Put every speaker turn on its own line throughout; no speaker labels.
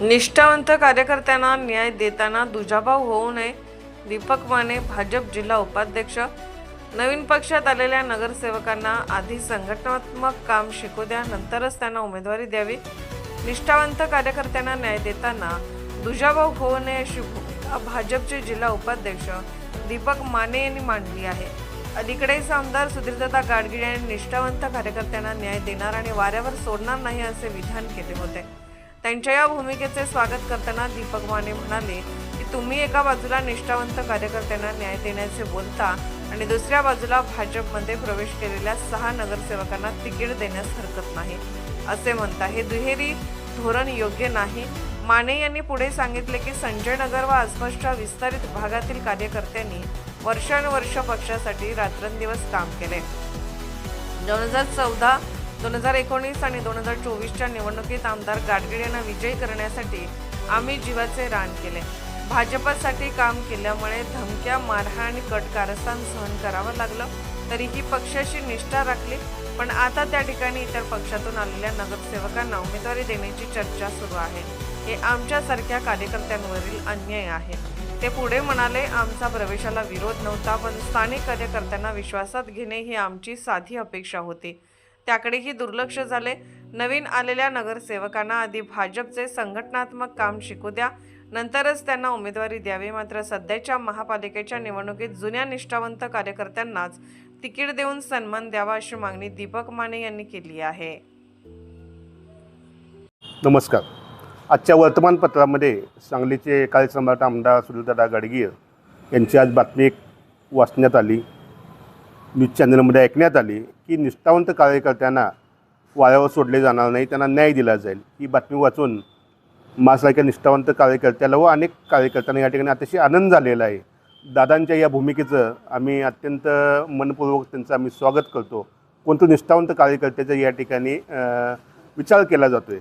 निष्ठावंत कार्यकर्त्यांना न्याय देताना दुजाभाव होऊ नये दीपक माने भाजप जिल्हा उपाध्यक्ष नवीन पक्षात आलेल्या नगरसेवकांना आधी संघटनात्मक काम शिकू द्या नंतरच त्यांना उमेदवारी द्यावी. निष्ठावंत कार्यकर्त्यांना न्याय देताना दुजाभाव होऊ नये अशी भूमिका भाजपचे जिल्हा उपाध्यक्ष दीपक माने यांनी मांडली आहे. अलीकडेच आमदार सुधीरदत्ता गाडगिळ यांनी निष्ठावंत कार्यकर्त्यांना न्याय देणार आणि वाऱ्यावर सोडणार नाही असे विधान केले होते. त्यांच्या या भूमिकेचे स्वागत करताना दीपक माने म्हणाले की तुम्ही एका बाजूला निष्ठावंत कार्यकर्त्यांना न्याय देण्याचे बोलता आणि दुसऱ्या बाजूला भाजपमध्ये प्रवेश केलेल्या सहा नगरसेवकांना तिकीट देण्यास हरकत नाही. असे म्हणता हे दुहेरी धोरण योग्य नाही. माने यांनी पुढे सांगितले की संजय नगर व आसपासच्या विस्तारित भागातील कार्यकर्त्यांनी वर्षानुवर्ष पक्षासाठी रात्रंदिवस काम केले. दोन हजार चौदा दोन हजार एकोणीस आणि दोन हजार चोवीसच्या निवडणुकीत आमदार गाडगीळ यांना विजयी करण्यासाठी आम्ही जीवाचे रान केले. भाजपसाठी काम केल्यामुळे धमक्या मारहाण आणि कट कारस्थान सहन करावं लागलं. तरीही पक्षाशी निष्ठा राखली पण आता त्या ठिकाणी इतर पक्षातून आलेल्या नगरसेवकांना उमेदवारी देण्याची चर्चा सुरू आहे. हे आमच्यासारख्या कार्यकर्त्यांवरील अन्याय आहे. ते पुढे म्हणाले आमचा प्रवेशाला विरोध नव्हता पण स्थानिक कार्यकर्त्यांना विश्वासात घेणे ही आमची साधी अपेक्षा होती. त्याकडेही दुर्लक्ष झाले. नवीन आलेल्या नगरसेवकांना आधी भाजपचे संघटनात्मक काम शिकू द्या. नंतरच त्यांना उमेदवारी द्यावी. मात्र सध्याच्या महापालिकेच्या निवडणुकीत जुन्या निष्ठावंत कार्यकर्त्यांनाच तिकीट देऊन सन्मान द्यावा अशी मागणी दीपक माने यांनी केली आहे.
नमस्कार. आजच्या वर्तमानपत्रामध्ये सांगलीचे कार्यसम्राट आमदार सुनीलदादा गाडगीळ यांची आज बातमी वाचण्यात आली. न्यूज चॅनलमध्ये ऐकण्यात आली की निष्ठावंत कार्यकर्त्यांना वाऱ्यावर सोडले जाणार नाही त्यांना न्याय दिला जाईल. ही बातमी वाचून माझ्यासारख्या निष्ठावंत कार्यकर्त्याला व अनेक कार्यकर्त्यांना या ठिकाणी अतिशय आनंद झालेला आहे. दादांच्या या भूमिकेचं आम्ही अत्यंत मनपूर्वक त्यांचं आम्ही स्वागत करतो. कोणतं निष्ठावंत कार्यकर्त्याचा या ठिकाणी विचार केला जातो आहे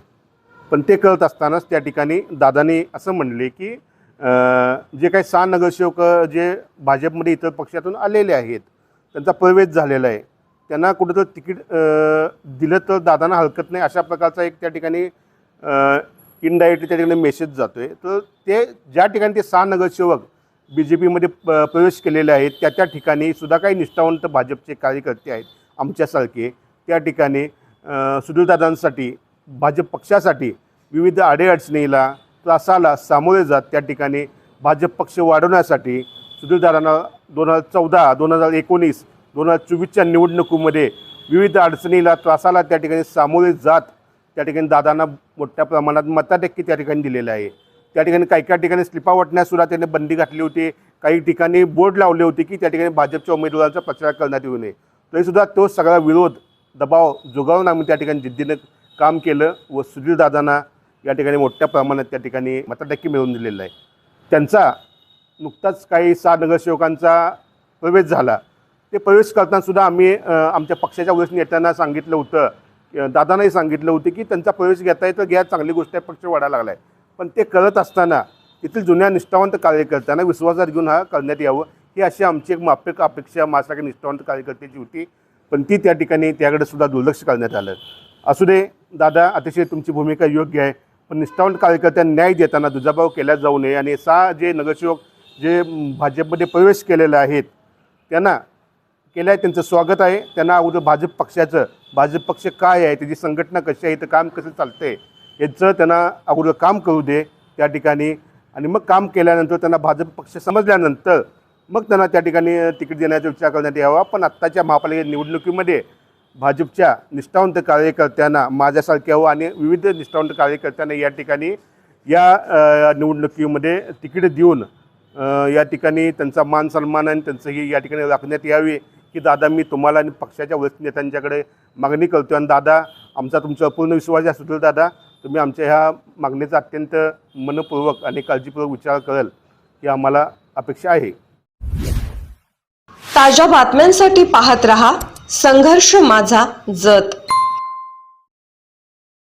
पण ते करत असतानाच त्या ठिकाणी दादाने असं म्हणले की जे काही सहा नगरसेवक जे भाजपमध्ये इतर पक्षातून आलेले आहेत त्यांचा प्रवेश झालेला आहे. त्यांना कुठंतरी तिकीट दिलं तर दादांना हरकत नाही अशा प्रकारचा एक त्या ठिकाणी इनडायरेक्टली त्या ठिकाणी मेसेज जातो आहे तर ते ज्या ठिकाणी ते सहा नगरसेवक बी जे पीमध्ये प प्रवेश केलेले आहेत त्या त्या ठिकाणी सुद्धा काही निष्ठावंत भाजपचे कार्यकर्ते आहेत आमच्यासारखे त्या ठिकाणी अ, सुधीरदादांसाठी भाजप पक्षासाठी विविध अडेअडचणीला त्रासाला सामोरे जात त्या ठिकाणी भाजप पक्ष वाढवण्यासाठी सुधीरदादांना दोन हजार चौदा दोन हजार एकोणीस दोन हजार चोवीसच्या निवडणुकीमध्ये विविध अडचणीला त्रासाला त्या ठिकाणी सामोरे जात त्या ठिकाणी दादांना मोठ्या प्रमाणात मताटक्के त्या ठिकाणी दिलेलं आहे. त्या ठिकाणी काही काही ठिकाणी स्लिपा वाटण्यासुद्धा त्यांनी बंदी घातली होती. काही ठिकाणी बोर्ड लावले होते की त्या ठिकाणी भाजपच्या उमेदवारांचा प्रचार करण्यात येऊ नये. तरीसुद्धा तो सगळा विरोध दबाव जुगावून आम्ही त्या ठिकाणी जिद्दीनं काम केलं व सुधीरदादांना या ठिकाणी मोठ्या प्रमाणात त्या ठिकाणी मताटक्की मिळवून दिलेला आहे. त्यांचा नुकताच काही सहा नगरसेवकांचा प्रवेश झाला. ते प्रवेश करतानासुद्धा आम्ही आमच्या पक्षाच्या वरिष्ठ नेत्यांना सांगितलं होतं दादांनाही सांगितलं होतं की त्यांचा प्रवेश घेता तर घ्या चांगली गोष्ट आहे पक्ष वाढायला लागला आहे पण ते करत असताना तेथील जुन्या निष्ठावंत कार्यकर्त्यांना विश्वासात घेऊन हा करण्यात यावं ही अशी आमची एक माफिक अपेक्षा माझ्यासारख्या निष्ठावंत कार्यकर्त्याची होती. पण ती त्या ठिकाणी त्याकडे सुद्धा दुर्लक्ष करण्यात आलं. असू दे दादा अतिशय तुमची भूमिका योग्य आहे पण निष्ठावंत कार्यकर्त्यांना न्याय देताना दुजाभाव केला जाऊ नये आणि सहा जे नगरसेवक जे भाजपमध्ये प्रवेश केलेले आहेत त्यांना केलं आहे त्यांचं स्वागत आहे. त्यांना अगोदर भाजप पक्षाचं भाजप पक्ष काय आहे त्याची संघटना कशी आहे तर काम कसं चालतं आहे याचं त्यांना अगोदर काम करू दे त्या ठिकाणी. आणि मग काम केल्यानंतर त्यांना भाजप पक्ष समजल्यानंतर मग त्यांना त्या ठिकाणी तिकीट देण्याचा विचार करण्यात यावा. पण आत्ताच्या महापालिका निवडणुकीमध्ये भाजपच्या निष्ठावंत कार्यकर्त्यांना माझ्यासारख्या हो आणि विविध निष्ठावंत कार्यकर्त्यांना या ठिकाणी या निवडणुकीमध्ये तिकीट देऊन या ठिकाणी त्यांचा मान सन्मान आणि त्यांचंही या ठिकाणी राखण्यात यावे की दादा मी तुम्हाला आणि पक्षाच्या वरिष्ठ नेत्यांच्याकडे मागणी करतो आणि दादा आमचा तुमचा पूर्ण विश्वास आहे सुधीर दादा तुम्ही आमच्या ह्या मागणीचा अत्यंत मनपूर्वक आणि काळजीपूर्वक विचार कराल ही आम्हाला अपेक्षा आहे.
ताज्या बातम्यांसाठी पाहत रहा संघर्ष माझा जत.